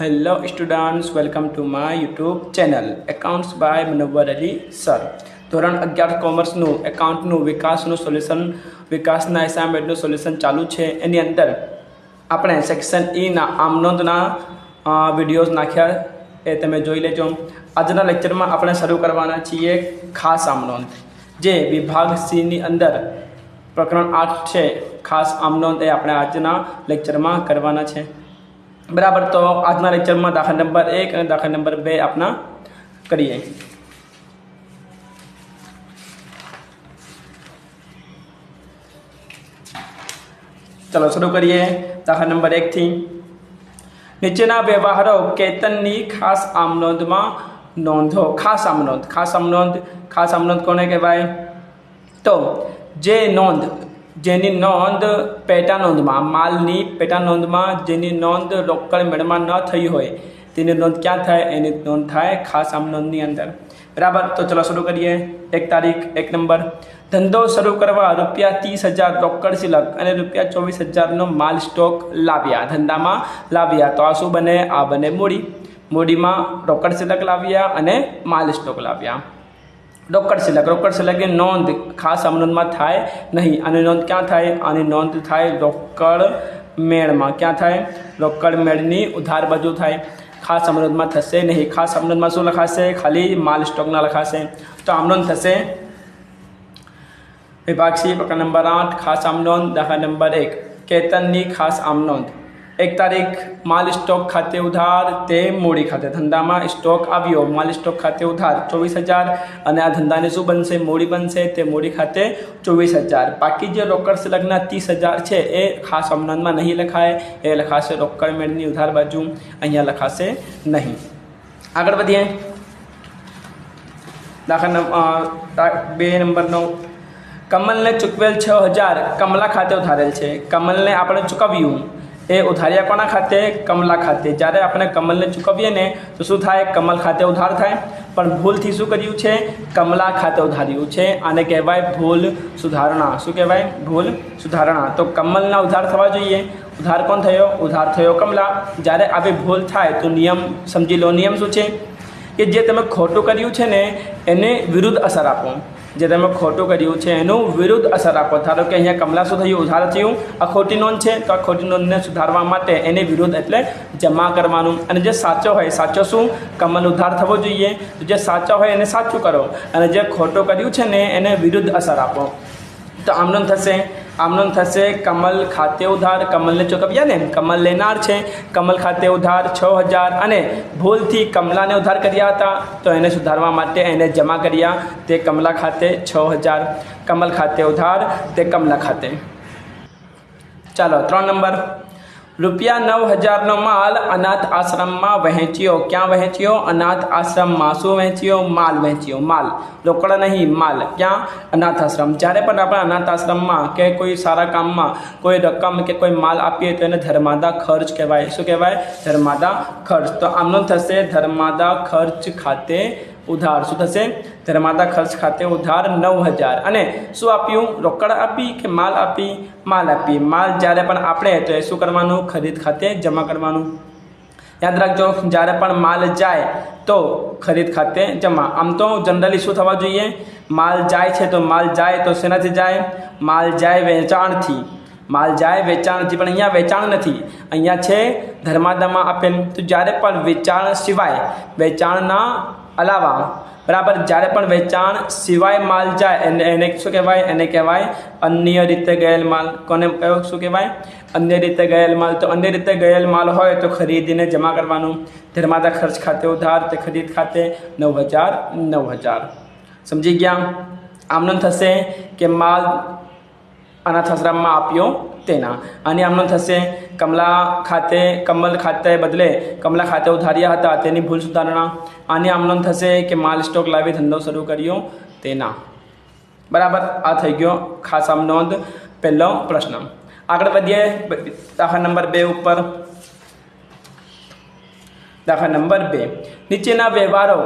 Hello students welcome to my YouTube channel accounts by Manvar Ali sir ધોરણ અગિયાર કોમર્સનું એકાઉન્ટનું વિકાસનું solution વિકાસના એસાઇનમેન્ટનું solution ચાલુ છે. એની અંદર આપણે સેક્શન ઈના આમનોંધના વિડીયોઝ નાખ્યા એ તમે જોઈ લેજો. આજના લેક્ચરમાં આપણે શરૂ કરવાના છીએ ખાસ આમ નોંધ. જે વિભાગ સીની અંદર પ્રકરણ આઠ છે, ખાસ આમ નોંધ એ આપણે આજના લેક્ચરમાં કરવાના છે. બરાબર, તો આજના લેક્ચરમાં દાખલા નંબર એક અને દાખલા નંબર બે આપના કરીએ. ચલો, શરૂ કરીએ દાખલા નંબર એકથી. નીચેના વ્યવહારો કેતનની ખાસ આમનોંધમાં નોંધો. ખાસ આમનોંધ ખાસ આમનોંધ ખાસ આમનોંધ કોને કહેવાય? તો, જે નોંધ જેની નોંધ પેટા નોંધમાં, માલની પેટા નોંધમાં જેની નોંધ રોકડ મેળમાં ન થઈ હોય, તેની નોંધ ક્યાં થાય? એની નોંધ થાય ખાસ આમ નોંધની અંદર. બરાબર? તો ચલો શરૂ કરીએ. એક તારીખ, એક નંબર. ધંધો શરૂ કરવા રૂપિયા ત્રીસ હજાર રોકડ સિલક અને રૂપિયા ચોવીસ હજારનો માલ સ્ટોક લાવ્યા. ધંધામાં લાવ્યા. તો આ શું બને? આ બને મૂડી. મૂડીમાં રોકડ સિલક લાવ્યા અને માલ સ્ટોક લાવ્યા. રોકડ સિલક રોકડ સિલકની નોંધ ખાસ અમનોંધમાં થાય નહીં. આની નોંધ ક્યાં થાય? આની નોંધ થાય રોકડ મેળમાં. ક્યાં થાય? રોકડ મેળની ઉધાર બાજુ થાય. ખાસ અમનોંધમાં થશે નહીં. ખાસ અમનોંધમાં શું લખાશે? ખાલી માલ સ્ટોકના લખાશે. તો આમનોંધ થશે. વિભાગ સી, પ્રકાર નંબર આઠ, ખાસ આમનોંધ દાખલા નંબર એક. કેતનની ખાસ આમનોંધ એક તારીખ માલ સ્ટોક ખાતે ઉધાર, તે મૂડી ખાતે. ધંધામાં સ્ટોક આવ્યો, માલ સ્ટોક ખાતે ઉધાર ચોવીસ હજાર અને આ ધંધાને શું બનશે? મૂડી બનશે, તે મૂડી ખાતે ચોવીસ હજાર. બાકી જે રોકડ લગ્ન ત્રીસ હજાર છે, એ ખાસ અમનાનમાં નહીં લખાય. એ લખાશે રોકડ મેળની ઉધાર બાજુ, અહીંયા લખાશે નહીં. આગળ વધીએ. દાખલા બે નંબરનો. કમલને ચૂકવેલ છ હજાર. કમલા ખાતે ઉધારેલ છે. કમલને આપણે ચૂકવ્યું. એ ઉધાર્યા કોના ખાતે? કમલા ખાતે. જ્યારે આપણે કમલને ચૂકવીએ ને, તો શું થાય? કમલ ખાતે ઉધાર થાય. પણ ભૂલથી શું કર્યું છે? કમલા ખાતે ઉધાર્યું છે. આને કહેવાય ભૂલ સુધારણા. શું કહેવાય? ભૂલ સુધારણા. તો કમલના ઉધાર થવા જોઈએ. ઉધાર કોણ થયો? ઉધાર થયો કમલા. જ્યારે આવી ભૂલ થાય, તો નિયમ સમજી લો. નિયમ શું છે? કે જે તમે ખોટું કર્યું છે ને, એને વિરુદ્ધ અસર આપો. જે તમે ખોટું કર્યું છે, એનું વિરુદ્ધ અસર આપો. ધારો કે અહીંયા કમલા શું થયું? ઉધાર થયું. આ ખોટી નોંધ છે, તો આ ખોટી નોંધને સુધારવા માટે એને વિરુદ્ધ એટલે જમા કરવાનું. અને જે સાચો હોય, સાચો શું? કમલ ઉધાર થવો જોઈએ. તો જે સાચો હોય, એને સાચું કરો. અને જે ખોટું કર્યું છે ને, એને વિરુદ્ધ અસર આપો. તો આમનો થશે. આમનો થશે, કમલ ખાતે ઉધાર, કમલને ચૂકવ્યા ને? કમલ લેનાર છે, કમલ ખાતે ઉધાર છ હજાર અને ભૂલથી કમલાને ઉધાર કર્યા હતા, તો એને સુધારવા માટે એને જમા કર્યા. તે કમલા ખાતે છ હજાર, કમલ ખાતે ઉધાર, તે કમલા ખાતે. ચાલો, ત્રણ નંબર. રૂપિયા નવ હજારનો માલ અનાથ આશ્રમમાં વહેંચ્યો. ક્યાં વહેંચ્યો? અનાથ આશ્રમમાં. શું વહેંચ્યો? માલ વહેંચ્યો. માલ. રોકડ નહીં, માલ. ક્યાં? અનાથ આશ્રમ. જ્યારે પણ આપણે અનાથ આશ્રમમાં કે કોઈ સારા કામમાં કોઈ રકમ કે કોઈ માલ આપીએ તો એને ધર્માદા ખર્ચ કહેવાય. શું કહેવાય? ધર્માદા ખર્ચ. તો આમનો થશે ધર્માદા ખર્ચ ખાતે ઉધાર. શું થશે? ધર્માદા ખર્ચ ખાતે ઉધાર નવ હજાર. અને શું આપ્યું? રોકડ આપી કે માલ આપી? માલ આપી. માલ જ્યારે પણ આપણે, તો એ શું કરવાનું? ખરીદ ખાતે જમા કરવાનું. યાદ રાખજો, જ્યારે પણ માલ જાય, તો ખરીદ ખાતે જમા. આમ તો જનરલી શું થવા જોઈએ? માલ જાય છે, તો માલ જાય, તો શેનાથી જાય? માલ જાય વેચાણથી. માલ જાય વેચાણથી, પણ અહીંયા વેચાણ નથી. અહીંયા છે ધર્માદામાં આપેલ. તો જ્યારે પણ વેચાણ સિવાય વેચાણના અલાવા. બરાબર? જ્યારે પણ વેચાણ સિવાય માલ જાય, એને એને શું કહેવાય? એને કહેવાય અન્ય રીતે ગયેલ માલ. કોને કયો શું કહેવાય? અન્ય રીતે ગયેલ માલ. તો અન્ય રીતે ગયેલ માલ હોય તો ખરીદીને જમા કરવાનું. ધર્માદા ખર્ચ ખાતે ઉધાર, તે ખરીદ ખાતે નવ હજાર નવ હજાર સમજી ગયા? આમનું થશે કે માલ અનાથ આશ્રમમાં આપ્યો તેના અને આમનો થશે, કમલા ખાતે, કમલ ખાતે બદલે, કમલા ખાતે ઉધાર્યા હતા, તેની ભૂલ સુધારણા. અને આમનો થશે કે માલ સ્ટોક લાવી ધંધો શરૂ કર્યો તેના. બરાબર, આ થઈ ગયો ખાસ આમ નોંધ. પહેલો પ્રશ્ન. આગળ વધીએ દાખલા નંબર બે ઉપર. દાખલા નંબર બે. નીચેના વ્યવહારો,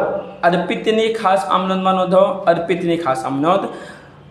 અર્પિતની ખાસ આમ નોંધમાં નોંધો, અર્પિતની ખાસ આમ નોંધ.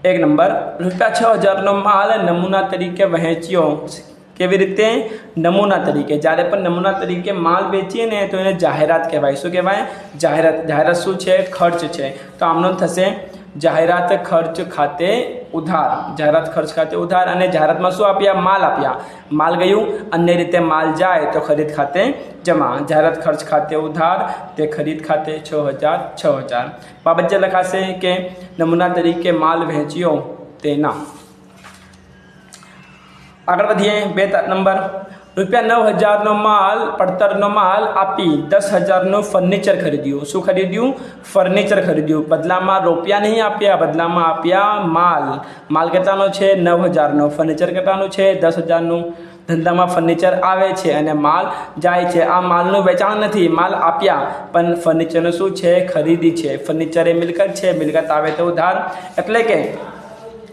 એક નંબર રૂપિયા છ હજારનો માલ નમૂના તરીકે વહેંચ્યો. કેવી રીતે? નમૂના તરીકે. જ્યારે પણ નમૂના તરીકે માલ વેચીએ ને તો એને જાહેરાત કહેવાય. શું કહેવાય? જાહેરાત જાહેરાત શું છે? ખર્ચ છે. તો આમનો થશે જાહેરાત ખર્ચ ખાતે ઉધાર, જાહેરાત ખર્ચ ખાતે ઉધાર અને જાહેરાતમાં શું આપ્યા? માલ આપ્યા. માલ ગયું, અન્ય રીતે માલ જાય તો ખરીદ ખાતે જમા. જાહેરાત ખર્ચ ખાતે ઉધાર, તે ખરીદ ખાતે છ હજાર છ હજાર. બાબત જે લખાશે કે નમૂના તરીકે માલ વહેંચ્યો તેના. આગળ વધીએ, બે નંબર. રૂપિયા નવ હજારનો માલ, પડતરનો માલ આપી દસ હજારનું ફર્નિચર ખરીદ્યું. શું ખરીદ્યું? ફર્નિચર ખરીદ્યું. બદલામાં રૂપિયા નહીં આપ્યા, બદલામાં આપ્યા માલ. માલ કેટલાનો છે? નવ હજારનો. ફર્નિચર કેટલાનું છે? દસ હજારનું. ધંધામાં ફર્નિચર આવે છે અને માલ જાય છે. આ માલનું વેચાણ નથી, માલ આપ્યા. પણ ફર્નિચરનું શું છે? ખરીદી છે. ફર્નિચર એ મિલકત છે. મિલકત આવે તો ઉધાર. એટલે કે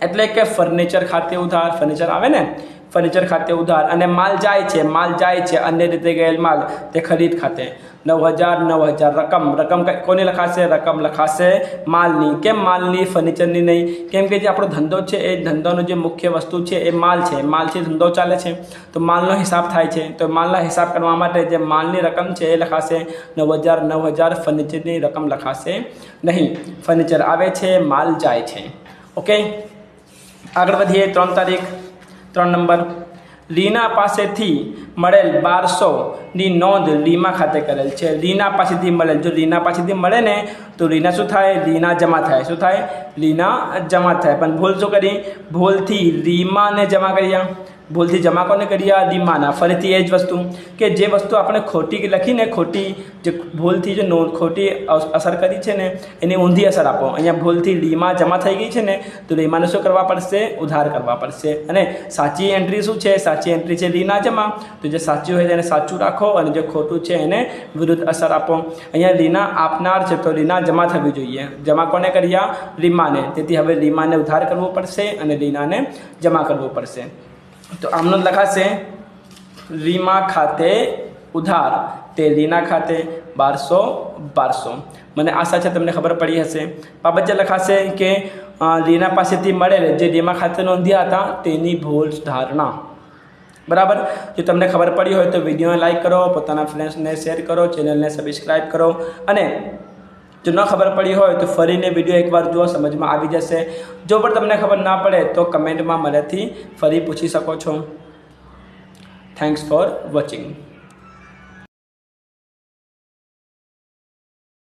એટલે કે ફર્નિચર ખાતે ઉધાર. ફર્નિચર આવે ને? ફર્નિચર ખાતે ઉધાર અને માલ જાય છે, માલ જાય છે અન્ય રીતે ગયેલ માલ તે ખરીદ ખાતે. નવ હજાર નવ હજાર રકમ. રકમ કોને લખાશે? રકમ લખાશે માલની. કેમ માલની? ફર્નિચરની નહીં. કેમ કે જે આપણો ધંધો છે, એ ધંધાનો જે મુખ્ય વસ્તુ છે, એ માલ છે. માલથી ધંધો ચાલે છે. તો માલનો હિસાબ થાય છે. તો માલના હિસાબ કરવા માટે જે માલની રકમ છે, એ લખાશે નવ હજાર નવ હજાર ફર્નિચરની રકમ લખાશે નહીં. ફર્નિચર આવે છે, માલ જાય છે. ઓકે? આગળ વધીએ. ત્રણ તારીખ. ત્રણ નંબર. લીના પાસેથી મળેલ બારસોની નોંધ લીમા ખાતે કરેલ છે. લીના પાસેથી મળેલ, જો લીના પાસેથી મળે ને, તો લીના શું થાય? લીના જમા થાય. શું થાય? લીના જમા થાય. પણ ભૂલ શું કરી? ભૂલથી લીમાને જમા કર્યા ભૂલથી જમા કોને કર્યા લીમાના ફરીથી એ જ વસ્તુ કે જે વસ્તુ આપણે ખોટી લખીને ખોટી જે ભૂલથી જે નોંધ, ખોટી અસ- અસર કરી છે ને, એની ઊંધી અસર આપો. અહીંયા ભૂલથી લીમા જમા થઈ ગઈ છે ને, તો લીમાને શું કરવા પડશે? ઉધાર કરવા પડશે. અને સાચી એન્ટ્રી શું છે? સાચી એન્ટ્રી છે લીના જમા. તો જે સાચું હોય તેને સાચું રાખો અને જે ખોટું છે એને વિરુદ્ધ અસર આપો. અહીંયા લીના આપનાર છે તો લીના જમા થવી જોઈએ. જમા કોને કર્યા? લીમાને તેથી હવે લીમાને ઉધાર કરવો પડશે અને લીનાને જમા કરવું પડશે. તો આમનો લખાશે. રીમા ખાતે ઉધાર. તે રીના ખાતે બારસો બારસો. મને આશા છે તમને ખબર પડી હશે. બાબત જે લખાશે કે રીના પાસેથી મળેલ જે રીમા ખાતે નોંધ્યા હતા, તેની ભૂલ ધારણા. બરાબર? જો તમને ખબર પડી હોય તો વિડીયોને લાઇક કરો, પોતાના ફ્રેન્ડ્સને શેર કરો ચેનલને સબસ્ક્રાઈબ કરો, અને જો ન ખબર પડી હોય તો ફરીને વીડિયો એકવાર જુઓ, સમજમાં આવી જશે. જો પણ તમને ખબર ના પડે તો કમેન્ટમાં મારાથી ફરી પૂછી શકો છો. Thanks for watching